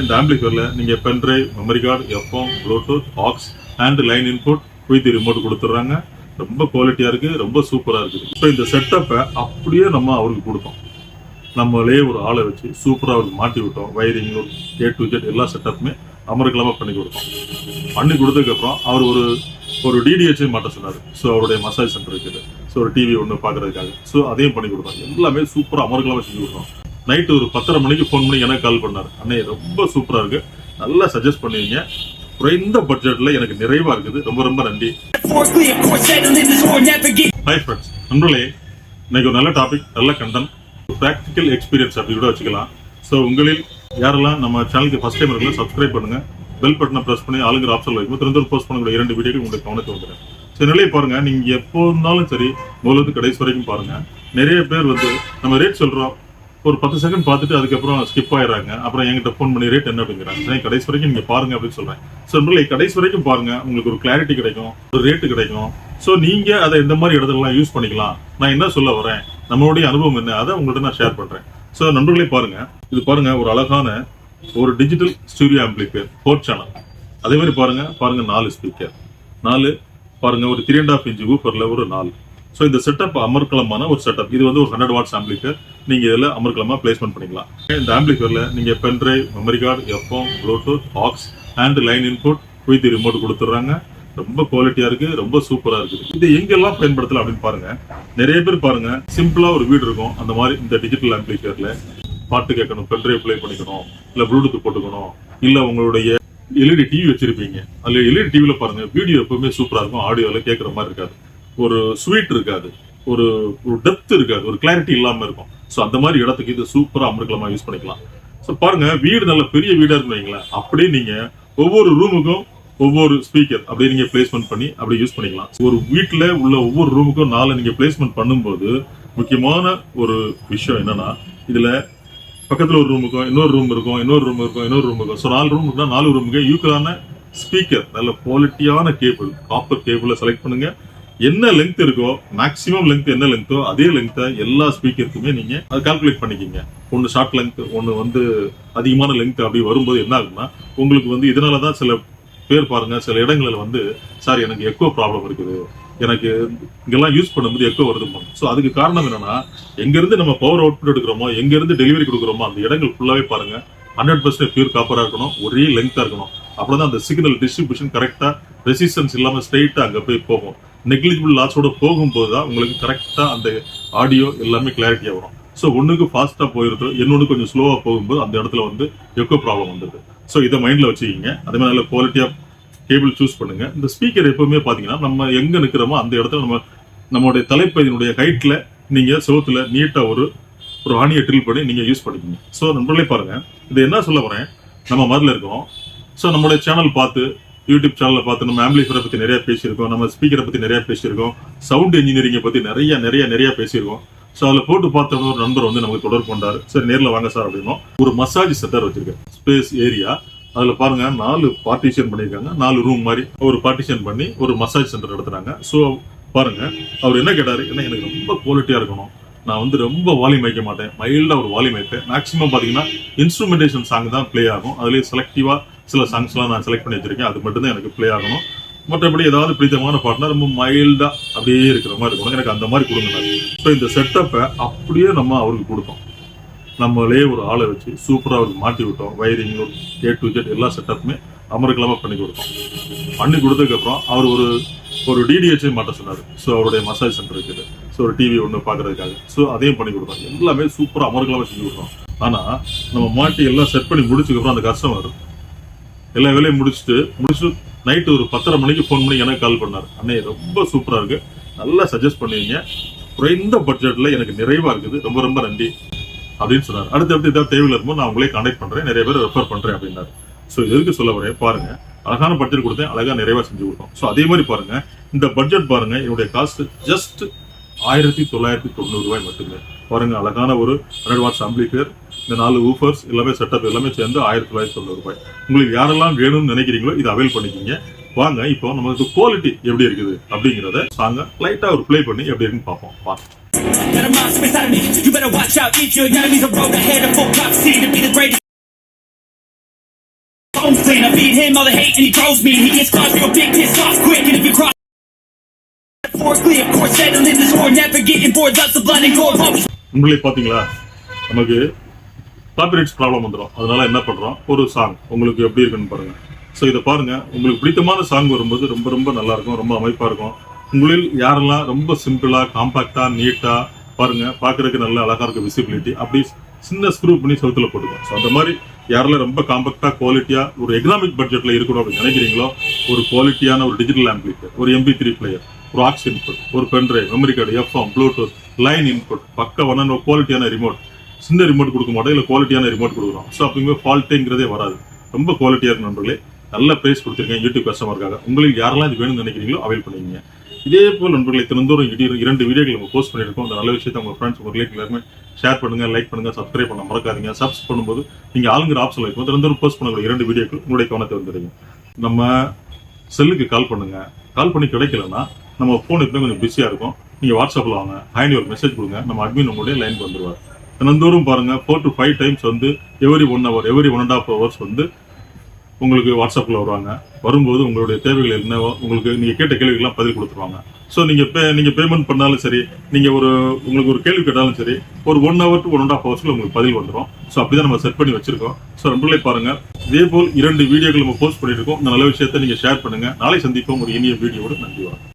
இந்த ஆம்ப்ளிஃபேரில் நீங்கள் pen pen drive memory card FM Bluetooth aux and line input with remote கொடுத்துட்றாங்க ரொம்ப குவாலிட்டியாக இருக்கு ரொம்ப சூப்பராக இருக்குது இப்போ இந்த செட்டப்பை அப்படியே நம்ம அவருக்கு கொடுத்தோம் நம்மளே ஒரு ஆளை வச்சு சூப்பராக அவருக்கு மாட்டி விட்டோம் வயரிங் ஏ டு ஜெட் எல்லா செட்டப்புமே அமர்கலமாக பண்ணி கொடுத்தோம் பண்ணி கொடுத்ததுக்கப்புறம் அவர் ஒரு ஒரு டிடிஹெச்சை மாட்ட சொன்னார் ஸோ அவருடைய மசாஜ் சென்டர் இருக்குது ஸோ ஒரு டிவி ஒன்று பார்க்குறதுக்காக ஸோ அதையும் பண்ணி கொடுத்தோம் எல்லாமே சூப்பராக அமர்க்கலாமா செஞ்சு கொடுத்தோம் நைட்டு ஒரு பத்தரை மணிக்கு ஃபோன் பண்ணி எனக்கு கால் பண்ணார். அண்ணே ரொம்ப சூப்பராக இருக்கு. நல்லா சஜஸ்ட் பண்ணுவீங்க குறைந்த பட்ஜெட்ல எனக்கு நிறைவா இருக்குது. ரொம்ப ரொம்ப நன்றி. ஹாய் ஃப்ரெண்ட்ஸ் நண்பர்களே இன்னைக்கு ஒரு நல்ல டாபிக் நல்ல கண்டென்ட் ப்ராக்டிக்கல் எக்ஸ்பீரியன்ஸ் அப்படி கூட வச்சுக்கலாம். ஸோ உங்களில் யாரெல்லாம் நம்ம சேனலுக்கு ஃபர்ஸ்ட் டைம் இருக்கல சப்ஸ்கிரைப் பண்ணுங்க. பெல் பட்டனை ப்ரெஸ் பண்ணி ஆளுங்கிற ஆப்ஷன் வைக்கும் திறந்து போஸ்ட் பண்ணக்கூடிய இரண்டு வீடியோக்கு உங்களுக்கு கவனத்தை வந்துடும். ஸோ நிலையை பாருங்க. நீங்க எப்போ இருந்தாலும் சரி முதல்ல கடைசி வரைக்கும் பாருங்க. நிறைய பேர் வந்து நம்ம ரேட் சொல்றோம். ஒரு பத்து செகண்ட் பார்த்துட்டு அதுக்கப்புறம் ஸ்கிப் ஆயிடுறாங்க. அப்புறம் என்கிட்ட ஃபோன் பண்ணி ரேட் என்ன? அப்படிங்கிறாங்க. கடைசி வரைக்கும் நீங்க பாருங்க அப்படின்னு சொல்றேன். ஸோ நம்மளை கடைசி வரைக்கும் பாருங்க. உங்களுக்கு ஒரு கிளாரிட்டி கிடைக்கும் ஒரு ரேட்டு கிடைக்கும். ஸோ நீங்க அதை எந்த மாதிரி இடத்துலலாம் யூஸ் பண்ணிக்கலாம்? நான் என்ன சொல்ல வரேன்? நம்மளுடைய அனுபவம் என்ன? அதை உங்கள்கிட்ட நான் ஷேர் பண்றேன். ஸோ நண்பர்களே பாருங்க. இது பாருங்க ஒரு அழகான ஒரு digital studio amplifier four channel அதே மாதிரி பாருங்க பாருங்க நாலு ஸ்பீக்கர் நாலு பாருங்க ஒரு த்ரீ அண்ட் ஆஃப் இன்ச் ஊஃபர்ல ஒரு நாலு. ஸோ இந்த செட்டப் அமர்க்கலமான ஒரு செட்டப் இது வந்து ஒரு ஹண்ட்ரட் வாட்ஸ் ஆம்பிளிஃபையர் நீங்க இதில் அமர்க்கலமா பிளேஸ்மெண்ட் பண்ணிக்கலாம். இந்த ஆம்பிளிஃபையர்ல நீங்க pen drive memory card FM Bluetooth aux and line input with remote கொடுத்துட்றாங்க. ரொம்ப குவாலிட்டியா இருக்கு ரொம்ப சூப்பரா இருக்குது இது எங்கெல்லாம் பயன்படுத்தலாம் அப்படின்னு பாருங்க. நிறைய பேர் பாருங்க சிம்பிளா ஒரு வீடு இருக்கும். அந்த மாதிரி இந்த டிஜிட்டல் ஆம்பிளிஃபையர்ல பாட்டு கேட்கணும் பென்ட்ரைவ் ப்ளே பண்ணிக்கணும் இல்ல ப்ளூடூத் போட்டுக்கணும் இல்ல உங்களுடைய எல்இடி டிவி வச்சிருப்பீங்க. அதுல எல்இடி டிவியில பாருங்க வீடியோ எப்பவுமே சூப்பரா இருக்கும். ஆடியோல கேட்கற மாதிரி இருக்காது. ஒரு ஸ்வீட் இருக்காது. ஒரு ஒரு டெப்த் இருக்காது. ஒரு கிளாரிட்டி இல்லாம இருக்கும். ஸோ அந்த மாதிரி இடத்துக்கு இது சூப்பராக அமர்க்கலமா யூஸ் பண்ணிக்கலாம். ஸோ பாருங்க வீடு நல்ல பெரிய வீடாக இருக்கு வைங்களேன். அப்படியே நீங்க ஒவ்வொரு ரூமுக்கும் ஒவ்வொரு ஸ்பீக்கர் அப்படியே நீங்க பிளேஸ்மெண்ட் பண்ணி அப்படி யூஸ் பண்ணிக்கலாம். ஒரு வீட்டில் உள்ள ஒவ்வொரு ரூமுக்கும் நாலு நீங்க பிளேஸ்மெண்ட் பண்ணும்போது முக்கியமான ஒரு விஷயம் என்னன்னா இதுல பக்கத்தில் ஒரு ரூமுக்கும் இன்னொரு ரூம் இருக்கும் இன்னொரு ரூம் இருக்கும் இன்னொரு ரூம் இருக்கும். ஸோ நாலு ரூம் இருக்குன்னா நாலு ரூமுக்கு யூக்கலான ஸ்பீக்கர் நல்ல குவாலிட்டியான கேபிள் காப்பர் கேபிளை செலக்ட் பண்ணுங்க. என்ன லென்த் இருக்கோ மேக்ஸிமம் லென்த் என்ன லென்த்தோ அதே லென்த்தை எல்லா ஸ்பீக்கருக்குமே நீங்க அதை கால்குலேட் பண்ணிக்கிங்க. ஒன்னு ஷார்ட் லென்த் ஒன்னு வந்து அதிகமான லென்த் அப்படி வரும்போது என்ன ஆகுதுன்னா உங்களுக்கு வந்து இதனால தான் சில பேர் பாருங்க சில இடங்களில் வந்து சார் எனக்கு எக்கோ ப்ராப்ளம் இருக்குது. எனக்கு இங்கெல்லாம் யூஸ் பண்ணும்போது எக்கோ வருது. ஸோ அதுக்கு காரணம் என்னன்னா எங்கேருந்து நம்ம பவர் அவுட்புட் எடுக்கிறோமோ எங்கேருந்து டெலிவரி கொடுக்குறோமோ அந்த இடங்கள் ஃபுல்லாகவே பாருங்கள் ஹண்ட்ரட் பர்சன்ட் பியூர் காப்பராக இருக்கணும் ஒரே லெங்தா இருக்கணும். அப்பதான் அந்த சிக்னல் டிஸ்ட்ரிபியூஷன் கரெக்டாக ரெசிஸ்டன்ஸ் இல்லாமல் ஸ்ட்ரெயிட்டாக அங்கே போய் போகும். நெக்லிஜிபிள் லாஸோட போகும்போது தான் உங்களுக்கு கரெக்டாக அந்த ஆடியோ எல்லாமே கிளாரிட்டியாக வரும். ஸோ ஒன்றுக்கு ஃபாஸ்ட்டாக போயிருது இன்னொன்று கொஞ்சம் ஸ்லோவாக போகும்போது அந்த இடத்துல வந்து எக்கோ ப்ராப்ளம் வந்துடுது. ஸோ இதை மைண்டில் வச்சுக்கிங்க. அதே மாதிரி நல்ல குவாலிட்டியாக கேபிள் சூஸ் பண்ணுங்க. இந்த ஸ்பீக்கர் எப்பவுமே பார்த்தீங்கன்னா நம்ம எங்கே நிற்கிறோமோ அந்த இடத்துல நம்ம நம்மளுடைய தலைப்பதினுடைய ஹைட்டில் நீங்கள் செவுத்துல நீட்டாக ஒரு ஒரு ஆணியை ட்ரில் பண்ணி நீங்கள் யூஸ் பண்ணிக்கோங்க. ஸோ நண்பர்களே பாருங்க. இது என்ன சொல்ல வரேன்? நம்ம மதில் இருக்கோம். ஸோ நம்மளுடைய சேனல் பார்த்து யூடியூப் சேனலை பார்த்து நம்ம ஆம்பிளிஃபரை பற்றி நிறையா பேசியிருக்கோம். நம்ம ஸ்பீக்கரை பற்றி நிறையா பேசியிருக்கோம். சவுண்ட் இன்ஜினியரிங்கை பற்றி நிறைய நிறைய நிறைய பேசியிருக்கோம். ஸோ அதில் போட்டு பார்த்த ஒரு நண்பர் வந்து நமக்கு தொடர்பு கொண்டாரு. சரி நேரில் வாங்க சார் அப்படின்னா ஒரு மசாஜ் சென்டர் வச்சிருக்கேன் ஸ்பேஸ் ஏரியா அதில் பாருங்க நாலு பார்ட்டிஷன் பண்ணியிருக்காங்க. நாலு ரூம் மாதிரி ஒரு பார்ட்டிஷன் பண்ணி ஒரு மசாஜ் சென்டர் நடத்துறாங்க. ஸோ பாருங்க. அவர் என்ன கேட்டாரு? ஏன்னா எனக்கு ரொம்ப குவாலிட்டியாக இருக்கணும். நான் வந்து ரொம்ப வால்யூம் வைக்க மாட்டேன். மைல்டாக ஒரு வால்யூம் வைப்பேன் மேக்ஸிமம் பார்த்தீங்கன்னா இன்ஸ்ட்ருமெண்டேஷன் சாங் தான் ப்ளே ஆகும். அதுலேயே செலக்டிவாக சில சாங்ஸ்லாம் நான் செலக்ட் பண்ணி வச்சிருக்கேன். அது மட்டும் தான் எனக்கு ப்ளே ஆகணும். மற்றபடி ஏதாவது பிடித்தமான பாட்டுனா ரொம்ப மைல்டாக அப்படியே இருக்கிற மாதிரி இருக்கணும். எனக்கு அந்த மாதிரி கொடுங்க ஸோ இந்த செட்டப்பை அப்படியே நம்ம அவருக்கு கொடுத்தோம். நம்மளே ஒரு ஆளை வச்சு சூப்பராக அவருக்கு மாட்டி விட்டோம். வயரிங் ஏ டு ஜெட் எல்லா செட்டப்புமே அமர்கலமாக பண்ணி கொடுத்தோம். பண்ணி கொடுத்ததுக்கப்புறம் அவர் ஒரு ஒரு டிடிஹெச்சை மாட்ட சொன்னார். ஸோ அவருடைய மசாஜ் சென்டர் இருக்குது. ஒரு டிவி ஒன்று பார்க்குறதுக்காக ஸோ அதையும் பண்ணி கொடுத்தோம். எல்லாமே சூப்பரா அமர்க்கலாமா செஞ்சு கொடுத்தோம். ஆனா நம்ம மாட்டி எல்லாம் செட் பண்ணி முடிச்சதுக்கப்புறம் அந்த கஸ்டமர் எல்லா வேலையும் முடிச்சுட்டு முடிச்சுட்டு நைட்டு ஒரு பத்தரை மணிக்கு ஃபோன் பண்ணி எனக்கு கால் பண்ணார். அண்ணே ரொம்ப சூப்பரா இருக்கு. நல்லா சஜஸ்ட் பண்ணுவீங்க குறைந்த பட்ஜெட்ல எனக்கு நிறைவா இருக்குது. ரொம்ப ரொம்ப நன்றி. அப்படின்னு சொன்னார். அடுத்து அடுத்து ஏதாவது தேவையில் இருக்கும்போது நான் உங்களே கான்டாக்ட் பண்றேன். நிறைய பேர் ரெஃபர் பண்றேன் அப்படின்னாரு. ஸோ எதுக்கு சொல்ல வரேன்? பாருங்க. அழகான பட்ஜெட் கொடுத்தேன். அழகா நிறைவாக செஞ்சு கொடுத்தோம். ஸோ அதே மாதிரி பாருங்கள் இந்த பட்ஜெட் பாருங்க. என்னுடைய காஸ்ட் ஜஸ்ட் ஆயிரத்தி தொள்ளாயிரத்தி தொண்ணூறு ரூபாய் மட்டுமே பாருங்க அழகான ஒரு ஹண்ட்ரட் வாட்ஸ் ஆம்பிளிஃபயர் இந்த நாலு ஊஃபர்ஸ் எல்லாமே செட்டப் எல்லாமே சேர்ந்து ஆயிரத்தி தொள்ளாயிரத்தி தொண்ணூறு ரூபாய் உங்களுக்கு யாரெல்லாம் வேணும்னு நினைக்கிறீங்களோ இதை அவைல் பண்ணிக்கிங்க வாங்க இப்போ நமக்கு குவாலிட்டி எப்படி இருக்குது அப்படிங்கிறத சாங்க லைட்டா ஒரு ப்ளே பண்ணி எப்படி இருக்குன்னு பார்ப்போம் பாருங்க Got a. You better watch out. Eat your enemies. A road ahead of full cops. To be the greatest. Bones I beat him all the hate and he throws me. He gets caught real big, pissed off quick, and if you cross. Four clear, lots of blood and gore. உங்களே பாத்தீங்களா? நமக்கு copyrights problem வந்துடும் அதனால என்ன பண்றோம்? ஒரு song உங்களுக்கு எப்படி இருக்குன்னு பாருங்க. ஸோ இதை பாருங்க. உங்களுக்கு பிடித்தமான சாங் வரும்போது ரொம்ப ரொம்ப நல்லா இருக்கும் ரொம்ப அமைப்பா இருக்கும். உங்களில் யாரெல்லாம் ரொம்ப சிம்பிளா காம்பாக்டா நீட்டா பாருங்க பாக்குறதுக்கு நல்ல அழகா இருக்கும் விசிபிலிட்டி அப்படி சின்ன ஸ்க்ரூ பண்ணி சவுத்துல போட்டுக்கோம் ஸோ அந்த மாதிரி யாரெல்லாம் ரொம்ப காம்பாக்டா குவாலிட்டியா ஒரு எக்கனாமிக் பட்ஜெட்ல இருக்கணும் அப்படின்னு நினைக்கிறீங்களோ ஒரு குவாலிட்டியான ஒரு டிஜிட்டல் ஆம்பிளிஃபையர் ஒரு எம்பி த்ரீ பிளேயர் ஒரு ஆக்ஸ் இன்புட் ஒரு pen drive memory card FM Bluetooth line input பக்கவான குவாலிட்டியான ரிமோட் சின்ன ரிமோட் கொடுக்க மாட்டோம் இல்லை குவாலிட்டியான ரிமோட் கொடுக்குறோம். ஸோ அப்படிங்கும்போது ஃபால்ட்டுங்கிறதே வராது. ரொம்ப குவாலிட்டியாக இருக்கும் நண்பர்களே. நல்ல ப்ரைஸ் கொடுத்துருக்கேன் யூடியூப் கஸ்டமருக்காக உங்களுக்கு யாரெல்லாம் இது வேணும்னு நினைக்கிறீங்களோ அவைல் பண்ணிக்கங்க. இதே போல் நண்பர்களை தினந்தோறும் இரண்டு வீடியோக்கள் நம்ம போஸ்ட் பண்ணியிருக்கோம். அந்த நல்ல விஷயத்தை உங்கள் ஃப்ரெண்ட்ஸ் உங்கள் ரிலேட்டிவ் எல்லாருமே ஷேர் பண்ணுங்க லைக் பண்ணுங்க சப்ஸ்கிரைப் பண்ண மறக்காதீங்க. சப்ஸ் பண்ணும்போது நீங்கள் ஆளுங்கிற ஆப்ஷன் இருக்கும். தினந்தோறும் போஸ்ட் பண்ணக்கூடிய இரண்டு வீடியோக்கள் உங்களுடைய கவனத்தை வந்துடுங்க. நம்ம செல்லுக்கு கால் பண்ணுங்க. கால் பண்ணி கிடைக்கலன்னா நம்ம ஃபோன் எப்பவுமே கொஞ்சம் பிஸியாக இருக்கும். நீங்கள் வாட்ஸ்அப்பில் வாங்க. ஹேண்ட் ஒரு மெசேஜ் கொடுங்க. நம்ம அட்மின் உங்களுடைய லைனுக்கு வந்துடுவார் தினந்தோறும் பாருங்கள் ஃபோர் டு ஃபைவ் டைம்ஸ் வந்து every one hour every one and half hours வந்து உங்களுக்கு வாட்ஸ்அப்பில் வருவாங்க. வரும்போது உங்களுடைய தேவைகள் என்னவோ உங்களுக்கு நீங்கள் கேட்ட கேள்விக்கெல்லாம் பதில் கொடுத்துருவாங்க. ஸோ நீங்கள் பே நீங்கள் பேமெண்ட் பண்ணாலும் சரி நீங்கள் ஒரு உங்களுக்கு ஒரு கேள்வி கேட்டாலும் சரி ஒரு one hour to one and half ஹவர்ஸில் உங்களுக்கு பதில் வந்துடும் ஸோ அப்படி தான் நம்ம செட் பண்ணி வச்சிருக்கோம். ஸோ நண்பர்களே பாருங்கள் இதே போல் இரண்டு வீடியோக்கள் நம்ம போஸ்ட் பண்ணியிருக்கோம் இந்த நல்ல விஷயத்தை நீங்கள் ஷேர் பண்ணுங்கள் நாளை சந்திப்போம். ஒரு இனிய வீடியோவோட நன்றி வரும்